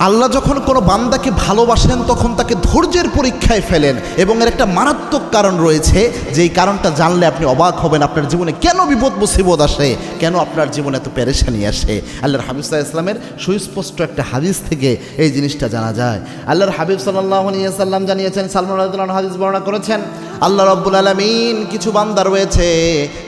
আল্লাহ যখন কোনো বান্দাকে ভালোবাসেন, তখন তাকে ধৈর্যের পরীক্ষায় ফেলেন এবং এর একটা মারাত্মক কারণ রয়েছে, যেই কারণটা জানলে আপনি অবাক হবেন, আপনার জীবনে কেন বিপদ, মুসিবত আসে, কেন আপনার জীবনে এত পেরেশানি আসে? আল্লাহর হাবিব সাল্লাহ ইসলামের সুস্পষ্ট একটা হাদিস থেকে এই জিনিসটা জানা যায়। আল্লাহর হাবিব সাল্লাহ সাল্লাম জানিয়েছেন, সালমান হাদিস বর্ণনা করেছেন আল্লাহ রব্বুল আলমিন কিছু বান্দা রয়েছে,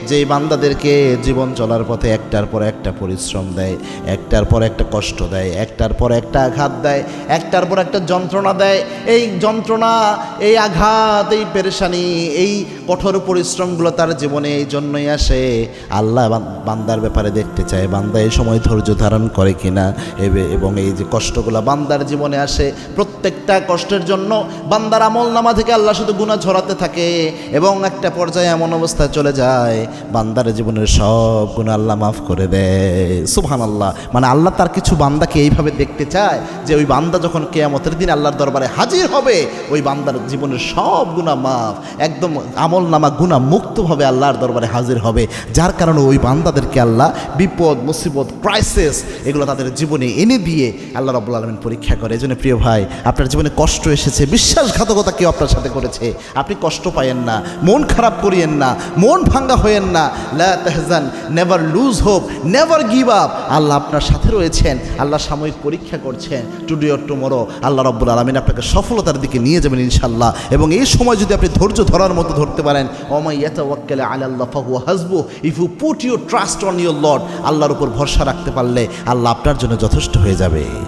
যেই বান্দাদেরকে জীবন চলার পথে একটার পর একটা পরিশ্রম দেয়, একটার পর একটা কষ্ট দেয়, একটার পর একটা আঘাত দেয়, একটার পর একটা যন্ত্রণা দেয়। এই যন্ত্রণা, এই আঘাত, এই পেরেশানি, এই কঠোর পরিশ্রমগুলো তার জীবনে এই জন্যই আসে। আল্লাহ বান্দার ব্যাপারে দেখতে চায়, বান্দা এই সময় ধৈর্য ধারণ করে কিনা, এবে- এই যে কষ্টগুলো বান্দার জীবনে আসে, প্রত্যেকটা কষ্টের জন্য বান্দার আমল নামা থেকে আল্লাহ শুধু গুণা ঝরাতে থাকে। এবং একটা পর্যায়ে এমন অবস্থায় চলে যায়, বান্দার জীবনের সব গুণা আল্লাহ মাফ করে দেয়। সুবহান আল্লাহ মানে আল্লাহ তার কিছু বান্দাকে এইভাবে দেখতে চায় যে ওই বান্দা যখন কেয়ামতের দিন আল্লাহর দরবারে হাজির হবে, ওই বান্দার জীবনের সব গুণা মাফ, একদম আমল নামা গুণা মুক্তভাবে আল্লাহর দরবারে হাজির হবে। যার কারণে ওই বান্দাদেরকে আল্লাহ বিপদ, মুসিবত ক্রাইসিস এগুলো তাদের জীবনে এনে দিয়ে আল্লাহ রব্বুল আলমিন পরীক্ষা করে। এই জন্য প্রিয় ভাই, আপনার জীবনে কষ্ট এসেছে, বিশ্বাসঘাতকতা কেউ আপনার সাথে করেছে। আপনি কষ্ট পাইয়েন না, মন খারাপ করিয়েন না, মন ভাঙ্গা হইয়েন না। লা তেহজান, never lose hope, never give up. Allah আপনার সাথে রয়েছেন, আল্লাহ সাময়িক পরীক্ষা করছেন। টুডে অর টুমোরো, আল্লাহ রব্বুল আলমিন আপনাকে সফলতার দিকে নিয়ে যাবেন ইনশাল্লাহ এবং এই সময় যদি আপনি ধৈর্য ধরার মতো ধরতে পারেন ওমাই ইয়াতাওয়াক্কালে আলা আল্লাহ ফাহু হাসবু if you put your trust on your lord, আল্লাহর উপর ভরসা রাখতে পারলে আল্লাহ আপনার জন্য যথেষ্ট হয়ে যাবে।